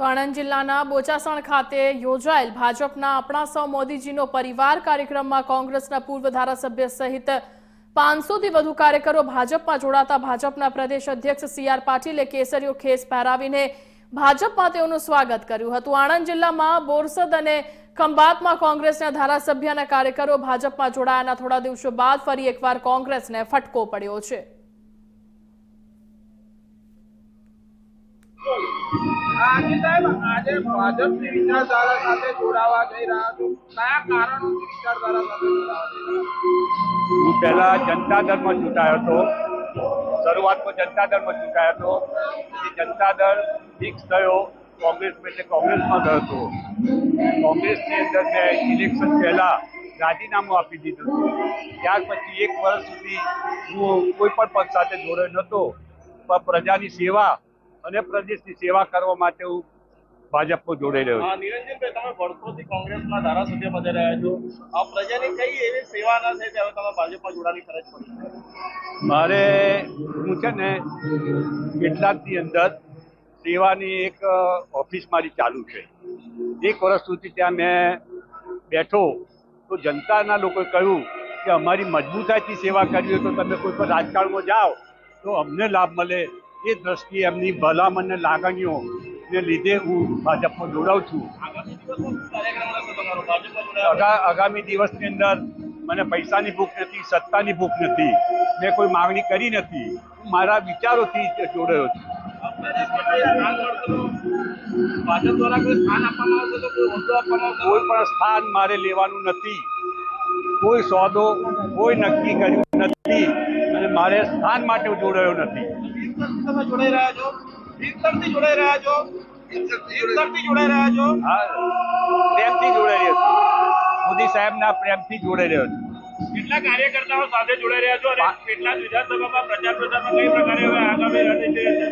તો આણંદ જિલ્લાના બોચાસણ ખાતે યોજાયેલ ભાજપના આપણા સૌ મોદીજીનો પરિવાર કાર્યક્રમમાં કોંગ્રેસના પૂર્વ ધારાસભ્ય સહિત પાંચસોથી વધુ કાર્યકરો ભાજપમાં જોડાતા ભાજપના પ્રદેશ અધ્યક્ષ સી આર પાટીલે કેસરીઓ ખેસ પહેરાવીને ભાજપમાં તેઓનું સ્વાગત કર્યું હતું. આણંદ જિલ્લામાં બોરસદ અને ખંભાતમાં કોંગ્રેસના ધારાસભ્ય અને કાર્યકરો ભાજપમાં જોડાયાના થોડા દિવસો બાદ ફરી એકવાર કોંગ્રેસને ફટકો પડ્યો છે. આજે હું પહેલા જનતા દળમાં ચૂંટાયો હતો. શરૂઆતમાં જનતા દળમાં ચૂંટાયો હતો. જનતા દળ ફિક્સ થયો. કોંગ્રેસ એટલે કોંગ્રેસમાં ગયો હતો. કોંગ્રેસની અંદર મેં ઇલેક્શન પહેલા રાજીનામું આપી દીધું હતું. ત્યાર પછી એક વર્ષ સુધી હું કોઈ પણ પક્ષ સાથે જોડાયો નહોતો. પણ પ્રજાની સેવા અને પ્રદેશની સેવા કરવા માટે હું ભાજપમાં જોડાઈ રહ્યો છું. નિરંજનભાઈ તમે વર્ષોથી કોંગ્રેસના ધારાસભ્ય બની રહ્યા છો. આ પ્રજાની કઈ એવી સેવા ના થઈ હવે તમે ભાજપમાં જોડાની ફરજ પડી મારે હું છે ને કેટલાકની અંદર સેવાની એક ઓફિસ મારી ચાલુ છે. એક વર્ષ સુધી ત્યાં મેં બેઠો તો જનતાના લોકોએ કહ્યું કે અમારી મજબૂતાઈથી સેવા કરવી હોય તો તમે કોઈ પણ રાજકારણમાં જાઓ તો અમને લાભ મળે. એ દ્રષ્ટિએ એમની ભલામણ લાગણીઓ ને લીધે હું ભાજપમાં જોડાઉં છું. આગામી દિવસની અંદર મને પૈસાની ભૂખ નથી સત્તાની ભૂખ નથી મેં કોઈ માંગણી કરી નથી. હું મારા વિચારોથી જોડાયો છું. કોઈ પણ સ્થાન મારે લેવાનું નથી. કોઈ સોદો કોઈ નક્કી કર્યું નથી અને મારે સ્થાન માટે જોડાયો નથી. તમે જોડાઈ રહ્યા છો? વીરસરથી જોડાઈ રહ્યા છો? વીરસરથી જોડાઈ રહ્યા છો? હા પ્રેમથી જોડાઈ રહ્યો છું. મોદી સાહેબના પ્રેમથી જોડાઈ રહ્યો છું. કેટલા કાર્યકર્તાઓ સાથે જોડાઈ રહ્યા છો અને કેટલા વિધાનસભામાં પ્રચાર પ્રસારમાં કઈ પ્રકારે હવે આગામી રણનીતિ રહેશે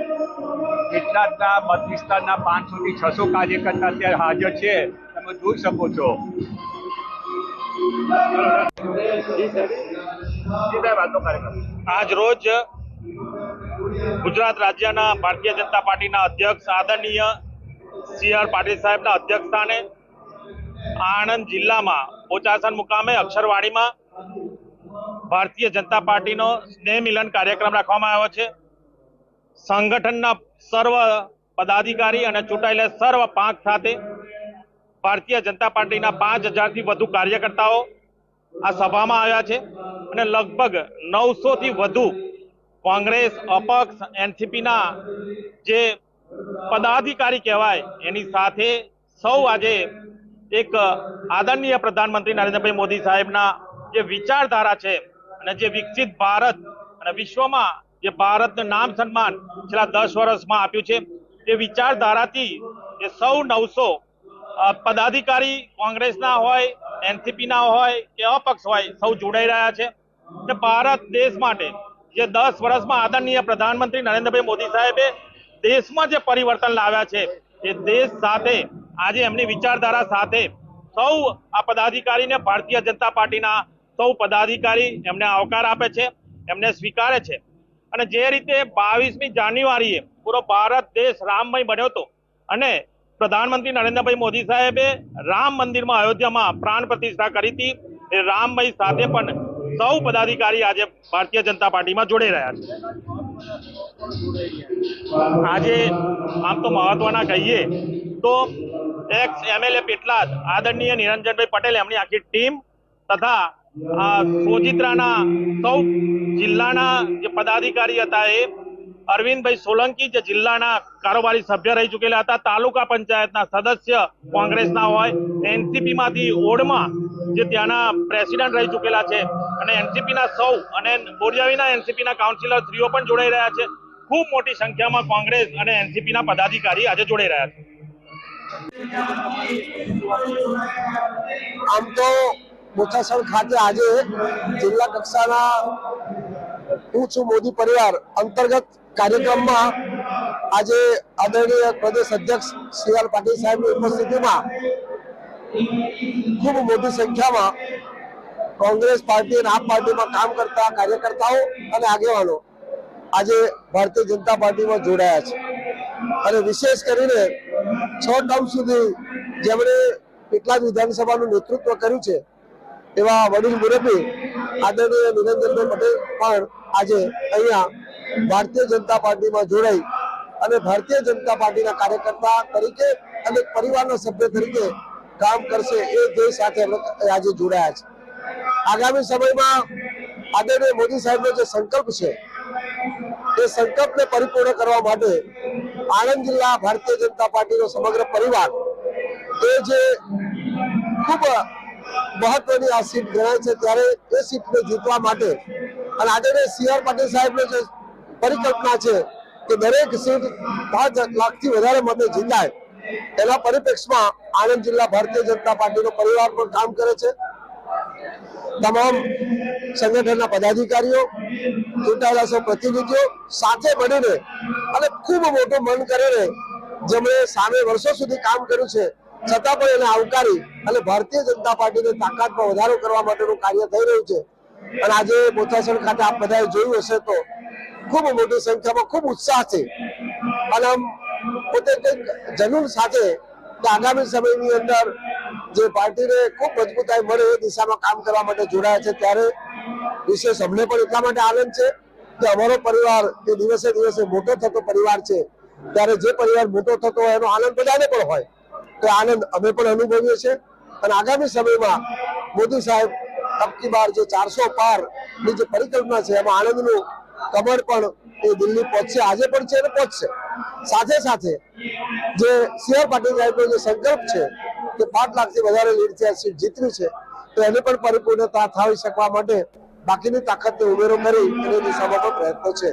કેટલાકના મત વિસ્તારના પાંચસો થી છસો કાર્યકર્તા અત્યારે હાજર છે. તમે જોઈ શકો છો. આજ રોજ ગુજરાત રાજ્યના ભારતીય જનતા પાર્ટીના અધ્યક્ષ આદરણીય સી આર પાટીલ સાહેબના અધ્યક્ષ સ્થાને આણંદ જિલ્લામાં બોચાસન મુકામે અક્ષરવાડીમાં ભારતીય જનતા પાર્ટીનો સ્નેહ મિલન કાર્યક્રમ રાખવામાં આવ્યો છે. સંગઠનના સર્વ પદાધિકારી અને ચૂંટાયેલા સર્વ પાંખ સાથે ભારતીય જનતા પાર્ટીના પાંચ હજારથી વધુ કાર્યકર્તાઓ આ સભામાં આવ્યા છે અને લગભગ નવસો થી વધુ કોંગ્રેસ, અપક્ષ, એનસીપીના જે પદાધિકારી કહેવાય, એની સાથે સૌ આજે એક આદરણીય પ્રધાનમંત્રી નરેન્દ્રભાઈ મોદી સાહેબના જે વિચારધારા છે અને જે વિકસિત ભારત અને વિશ્વમાં જે ભારતનું નામ સન્માન છેલ્લા દસ વર્ષમાં આપ્યું છે તે વિચારધારાથી જે સૌ નવસો પદાધિકારી કોંગ્રેસના હોય, એનસીપીના હોય કે અપક્ષ હોય સૌ જોડાઈ રહ્યા છે. ભારત દેશ માટે જે દસ વર્ષમાં આદરણીય પ્રધાનમંત્રી નરેન્દ્રભાઈ મોદી સાહેબે દેશમાં જે પરિવર્તન લાવ્યા છે, એ દેશ સાથે, આજે એમની વિચારધારા સાથે સૌ આ પદાધિકારીને ભારતીય જનતા પાર્ટીના સૌ પદાધિકારી એમને આવકાર આપે છે, એમને સ્વીકારે છે. અને જે રીતે બાવીસમી જાન્યુઆરીએ પૂરો ભારત દેશ રામમય બન્યો હતો અને પ્રધાનમંત્રી નરેન્દ્રભાઈ મોદી સાહેબે રામ મંદિરમાં અયોધ્યામાં પ્રાણ પ્રતિષ્ઠા કરી હતી, એ રામમય સાથે પણ સૌ પદાધિકારી આજે ભારતીય જનતા પાર્ટીમાં જોડાઈ રહ્યા છે. આજે આમ તો મહત્વના કહીએ તો એક્સ એમએલએ પેટલાદ આદરણીય નિરંજનભાઈ પટેલ એમની આખી ટીમ તથા આ સોજિત્રાના સૌ જિલ્લાના જે પદાધિકારી હતા એ અરવિંદભાઈ સોલંકી જે જિલ્લાના કારોબારી સભ્ય રહી ચૂકેલા હતા, તાલુકા પંચાયતના સદસ્ય કોંગ્રેસના હોય એનસીપી માંથી ઓડમાં જે ત્યાંના પ્રેસિડેન્ટ રહી ચૂકેલા છે અને એનસીપીના સૌ અને બોરિયાવીના એનસીપીના કાઉન્સિલર શ્રીઓ પણ જોડાઈ રહ્યા છે. ખૂબ મોટી સંખ્યામાં કોંગ્રેસ અને એનસીપીના પદાધિકારી આજે જોડાઈ રહ્યા છે. આમ તો બોચાસણ ખાતે આજે જિલ્લા કક્ષાના હું છું મોદી પરિવાર અંતર્ગત કાર્યક્રમમાં આજે આદરણીય પ્રદેશ અધ્યક્ષ શ્રી પાટીલ સાહેબની ઉપસ્થિતિમાં ખૂબ મોટી સંખ્યામાં કોંગ્રેસ પાર્ટી અને આપ પાર્ટીમાં કામ કરતા કાર્યકર્તાઓ અને આગેવાનો આજે ભારતીય જનતા પાર્ટીમાં જોડાયા છે. અને વિશેષ કરીને છ ટર્મ સુધી જેમણે કેટલાક વિધાનસભાનું નેતૃત્વ કર્યું છે, એવા વડીલ મુરબી, આદરણીય નિરંજનભાઈ પટેલ પણ આજે અહીંયા ભારતીય જનતા પાર્ટીમાં જોડાઈ અને ભારતીય જનતા પાર્ટીના કાર્યકર્તા તરીકે અને પરિવારના સભ્ય તરીકે કામ કરશે એ ધ્યેય સાથે આજે જોડાયા છે. આગામી સમયમાં આદરણીય મોદી સાહેબનો જે સંકલ્પ છે, એ સંકલ્પને પરિપૂર્ણ કરવા માટે આણંદ જિલ્લા ભારતીય જનતા પાર્ટીનો સમગ્ર પરિવાર એ જે ખૂબ મહત્વની આ સીટ ગણાય છે, ત્યારે એ સીટને જીતવા માટે અને આદરણીય સી આર પાટીલ સાહેબનો જે પરિકલ્પના છે કે દરેક સીટ પાંચ લાખથી વધારે મતે જીતાય, એના પરિપ્રેક્ષમાં આણંદ જિલ્લા ભારતીય જનતા પાર્ટીનો પરિવાર પણ કામ કરે છે. તમામ સંગઠનના પદાધિકારીઓ, ચૂંટાયેલા સૌ પ્રતિનિધિઓ સાથે મળીને અને ખૂબ મોટું મન કરીને જેમણે સામે વર્ષો સુધી કામ કર્યું છે, છતાં પણ એને આવકારી અને ભારતીય જનતા પાર્ટીની તાકાતમાં વધારો કરવા માટેનું કાર્ય થઈ રહ્યું છે. અને આજે બોચાસણ ખાતે આપ બધાએ જોયું હશે તો ખૂબ મોટી સંખ્યામાં ખૂબ ઉત્સાહ છે અને આમ પોતે કંઈક જનૂન સાથે આગામી સમયની અંદર જે પાર્ટીને ખૂબ મજબૂતાઈ મળે એ દિશામાં કામ કરવા માટે જોડાયા છે ત્યારે વિશેષ અમને પણ એટલા માટે આનંદ છે કે અમારો પરિવાર એ દિવસે દિવસે મોટો થતો પરિવાર છે. ત્યારે જે પરિવાર મોટો થતો હોય એનો આનંદ બધાને પણ હોય. તો આનંદ અમે પણ અનુભવીએ છીએ. અને આગામી સમયમાં મોદી સાહેબ અબકી બાર જે ચારસો પારની જે પરિકલ્પના છે એમાં આનંદનું કમર પણ એ દિલ્હી પહોંચશે. આજે પણ છે અને પહોંચશે. સાથે સાથે જે સી આર પાટીલ સાહેબનો જે સંકલ્પ છે કે પાંચ લાખથી વધારે લીડ છે સીટ જીતવી છે. તો એની પણ પરિપૂર્ણતા થઈ શકવા માટે બાકીની તાકાતને ઉમેરો કરી એની દિશામાં પ્રયત્ન પ્રયત્નો છે.